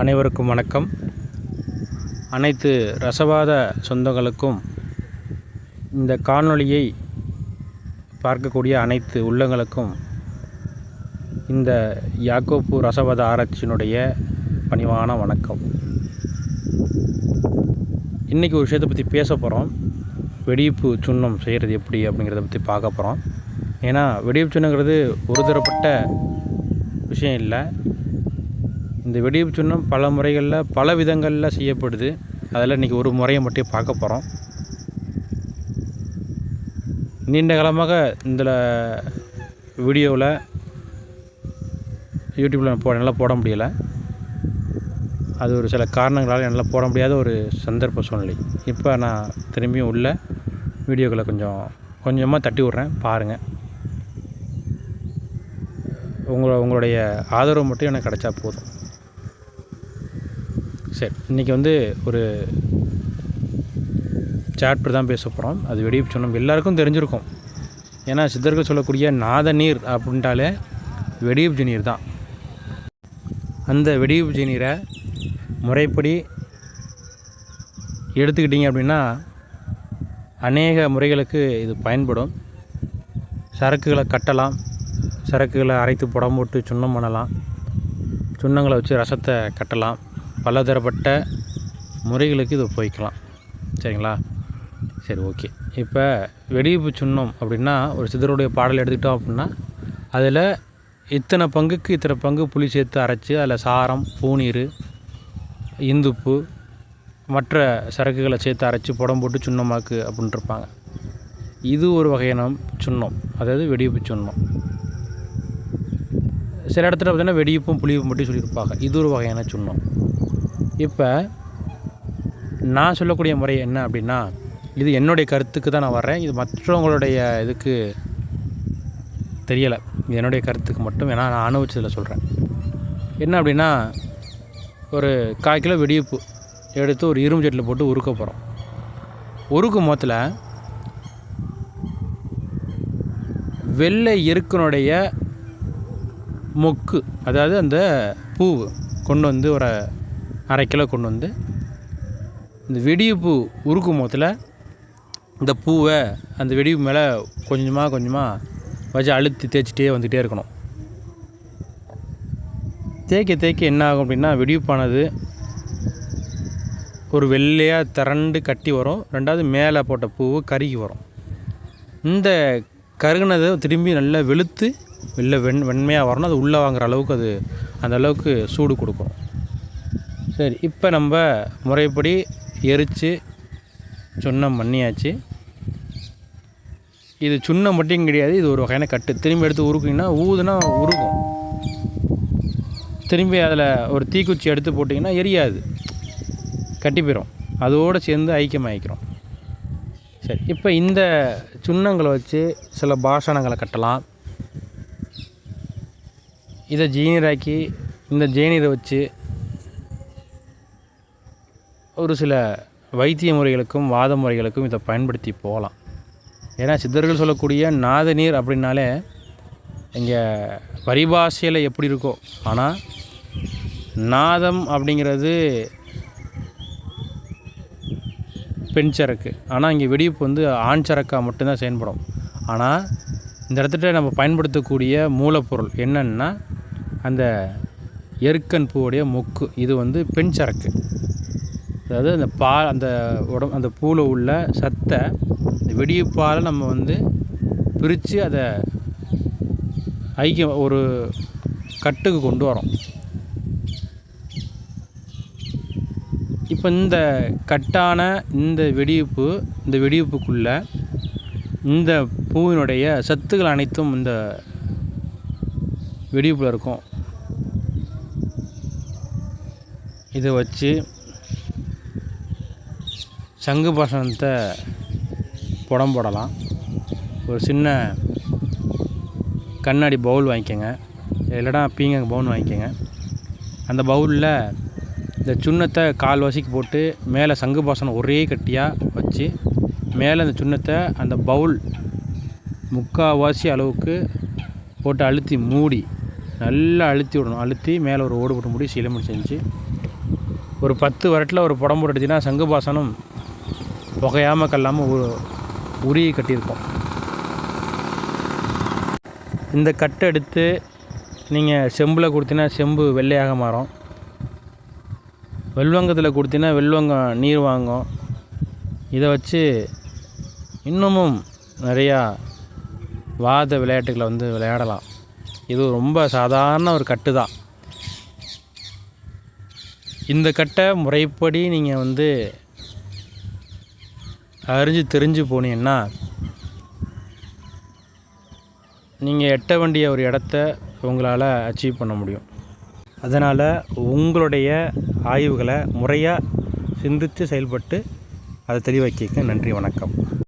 அனைவருக்கும் வணக்கம். அனைத்து ரசவாத சொந்தங்களுக்கும் இந்த காணொளியை பார்க்கக்கூடிய அனைத்து உள்ளங்களுக்கும் இந்த யாக்கோப்பு ரசவாத ஆராய்ச்சியினுடைய பணிவான வணக்கம். இன்றைக்கி ஒரு விஷயத்தை பற்றி பேச போகிறோம் வெடிப்பு சுண்ணம் செய்கிறது எப்படி அப்படிங்கிறத பற்றி பார்க்க போகிறோம் ஏன்னா வெடிப்பு சுண்ணங்கிறது ஒரு தரப்பட்ட விஷயம் இல்லை. இந்த வெடிப்பு சுண்ணம் பல முறைகளில் பல விதங்களில் செய்யப்படுது. அதில் இன்றைக்கி ஒரு முறையை மட்டும் பார்க்க போகிறோம் நீண்ட காலமாக இந்த வீடியோவில் யூடியூப்பில் போ என்னால் போட முடியலை. அது ஒரு சில காரணங்களால் என்னால் போட முடியாத ஒரு சந்தர்ப்ப சூழ்நிலை. இப்போ நான் திரும்பியும் உள்ள வீடியோக்களை கொஞ்சம் கொஞ்சமாக தட்டி விட்றேன். பாருங்கள் உங்களோட உங்களுடைய ஆதரவு மட்டும் எனக்கு கிடைச்சா போதும். சரி இன்றைக்கி வந்து ஒரு சாப்டர் தான் பேச போகிறோம் அது வெடிப்பு சொன்னோம் எல்லாருக்கும் தெரிஞ்சிருக்கும். ஏன்னா சித்தர்கள் சொல்லக்கூடிய நாத நீர் அப்படின்ட்டாலே வெடியுப்ஜி நீர் தான். அந்த வெடியுப்ஜி நீரை முறைப்படி எடுத்துக்கிட்டிங்க அப்படின்னா அநேக முறைகளுக்கு இது பயன்படும். சரக்குகளை கட்டலாம் சரக்குகளை அரைத்து புடம் போட்டு சுண்ணம் பண்ணலாம் சுண்ணங்களை வச்சு ரசத்தை கட்டலாம். பலதரப்பட்ட முறைகளுக்கு இது போய்க்கலாம் சரிங்களா? சரி ஓகே. இப்போ வெடிப்பு சுண்ணம் அப்படின்னா ஒரு சிதருடைய பாடல் எடுத்துக்கிட்டோம் அப்படின்னா அதில் இத்தனை பங்குக்கு இத்தனை பங்கு புளி சேர்த்து அரைச்சி அதில் சாரம் பூநீர் இந்துப்பு மற்ற சரக்குகளை சேர்த்து அரைச்சி புடம் போட்டு சுண்ணமாக்கு அப்படின்ட்டுருப்பாங்க இது ஒரு வகையான சுண்ணம். அதாவது வெடிப்பு சுண்ணம். சில இடத்துல பார்த்தீங்கன்னா வெடிப்பும் புளியும் மட்டும் சொல்லியிருப்பாங்க. இது ஒரு வகையான சுண்ணம். இப்போ நான் சொல்லக்கூடிய முறை என்ன அப்படின்னா இது என்னுடைய கருத்துக்கு தான் நான் வர்றேன். இது மற்றவங்களுடைய இதுக்கு தெரியலை. இது என்னுடைய கருத்துக்கு மட்டும் ஏன்னா நான் அனுபவிச்சதில் சொல்கிறேன் என்ன அப்படின்னா ஒரு கால் கிலோ வெடிப்பு எடுத்து ஒரு இரும்பு சட்டியில் போட்டு உருக்க போகிறோம் உருக்கும் மொத்தத்தில் வெள்ளை இருக்கனுடைய மொக்கு அதாவது அந்த பூ கொண்டு வந்து ஒரு அரை கிலோ கொண்டு வந்து இந்த வெடியப்பூ உருக்கும் போதில் இந்த பூவை அந்த வெடிப்பு மேலே கொஞ்சமாக கொஞ்சமாக வச்சு அழுத்தி தேய்ச்சிட்டே வந்துகிட்டே இருக்கணும். தேய்க்க தேய்க்க என்ன ஆகும் அப்படின்னா வெடிப்பானது ஒரு வெள்ளையாக திரண்டு கட்டி வரும். ரெண்டாவது மேலே போட்ட பூவு கருகி வரும். இந்த கருகுனதை திரும்பி நல்லா வெளுத்து வெளில வெண் வெண்மையாக வரணும். அது உள்ளே வாங்குற அளவுக்கு அது அந்த அளவுக்கு சூடு கொடுக்கும். சரி இப்போ நம்ம முறைப்படி எரித்து சுண்ணம் பண்ணியாச்சு. இது சுண்ணம் மட்டும் கிடையாது இது ஒரு வகையான கட்டு. திரும்பி எடுத்து உருக்குங்கன்னா ஊதுனா உருக்கும் திரும்பி அதில் ஒரு தீக்குச்சி எடுத்து போட்டிங்கன்னா எரியாது. கட்டி போயிடும் அதோடு சேர்ந்து ஐக்கியமாகிக்கிறோம் சரி இப்போ இந்த சுண்ணங்களை வச்சு சில பாஷணங்களை கட்டலாம். இதை ஜீனராக்கி இந்த ஜேனீரை வச்சு ஒரு சில வைத்திய முறைகளுக்கும் வாத முறைகளுக்கும் இதை பயன்படுத்தி போகலாம். ஏன்னா சித்தர்கள் சொல்லக்கூடிய நாத நீர் அப்படின்னாலே இங்கே பரிபாஷையில் எப்படி இருக்கோ ஆனால் நாதம் அப்படிங்கிறது பெண் சரக்கு. ஆனால் இங்கே வெடிப்பு வந்து ஆண் சரக்காக மட்டும்தான் செயல்படும். ஆனால் இந்த இடத்துல நம்ம பயன்படுத்தக்கூடிய மூலப்பொருள் என்னென்னா அந்த எருக்கன் பூவுடைய மொக்கு. இது வந்து பெண் சரக்கு. அதாவது அந்த பால் அந்த உடம் அந்த பூவில் உள்ள சத்தை இந்த வெடிப்பால் நம்ம வந்து பிரித்து அதை ஐக்கியம் ஒரு கட்டுக்கு கொண்டு வரோம். இப்போ இந்த கட்டான இந்த வெடிப்பு இந்த வெடிப்புக்குள்ளே இந்த பூவினுடைய சத்துக்கள் அனைத்தும் இந்த வெடிப்பில் இருக்கும். இதை வச்சு சங்கு பாசனத்தை புடம் போடலாம். ஒரு சின்ன கண்ணாடி பவுல் வாங்கிக்கோங்க. இல்லைனா பீங்க பவுல் வாங்கிக்கோங்க. அந்த பவுலில் இந்த சுண்ணத்தை கால் வசிக்கு போட்டு மேலே சங்கு பாசனம் ஒரே கட்டியாக வச்சு மேலே அந்த சுண்ணத்தை அந்த பவுல் முக்கால்வாசி அளவுக்கு போட்டு அழுத்தி மூடி நல்லா அழுத்தி விடணும். அழுத்தி மேலே ஒரு ஓடு போட்டு மூடி சீலமணி செஞ்சு ஒரு பத்து வரட்டில் ஒரு புடம் போட்டு சங்கு பாசனம் புகையாமல் கல்லாமல் உ உருகி கட்டியிருக்கும். இந்த கட்டை எடுத்து நீங்கள் செம்பில் கொடுத்தீங்கன்னா செம்பு வெள்ளையாக மாறும். வெள்வங்கத்தில் கொடுத்தீங்கன்னா வெள்வங்கம் நீர் வாங்கும். இதை வச்சு இன்னமும் நிறையா வாத விளையாட்டுகளை வந்து விளையாடலாம். இது ரொம்ப சாதாரண ஒரு கட்டு தான். இந்த கட்டை முறைப்படி நீங்கள் வந்து அறிஞ்சு தெரிஞ்சு போனீங்கன்னா நீங்கள் எட்ட வேண்டிய ஒரு இடத்த உங்களால் அச்சீவ் பண்ண முடியும். அதனால் உங்களுடைய ஆய்வுகளை முறையாக சிந்தித்து செயல்பட்டு அதை தெளிவாக்கிக்க நன்றி வணக்கம்.